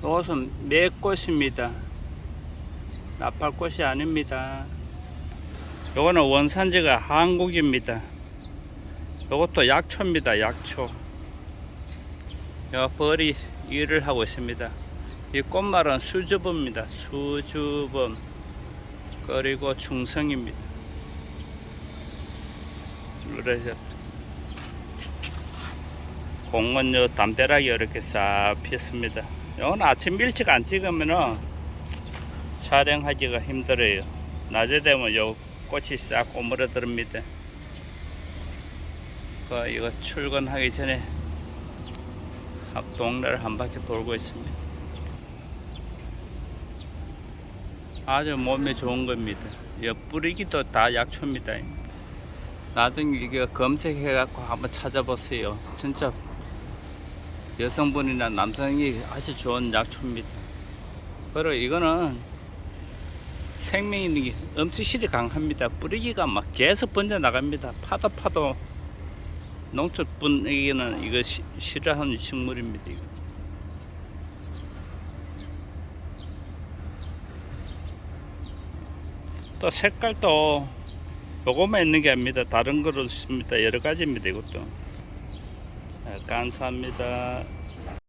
이것은 매꽃입니다. 나팔꽃이 아닙니다. 요거는 원산지가 한국입니다. 요것도 약초입니다. 약초. 요 벌이 일을 하고 있습니다. 이 꽃말은 수주범입니다. 수주범. 그리고 중성입니다. 그래서 공원 요 담벼락이 이렇게 싹 피었습니다. 요건 아침 일찍 안 찍으면은 촬영하기가 힘들어요. 낮에 되면 요 꽃이 싹 오므러듭니다. 그 이거 출근하기 전에 앞 동네를 한 바퀴 돌고 있습니다. 아주 몸에 좋은 겁니다. 이 뿌리기도 다 약초입니다. 나중에 이거 검색해갖고 한번 찾아보세요. 진짜 여성분이나 남성이 아주 좋은 약초입니다. 그리고 이거는 생명이 엄청실이 강합니다. 뿌리기가 막 계속 번져 나갑니다. 파도 파도 농촌분에게는 이거 시- 싫어하는 식물입니다. 이거. 또 색깔도 요거만 있는 게 아닙니다. 다른 거로 있습니다. 여러 가지입니다. 이것도. 네, 감사합니다.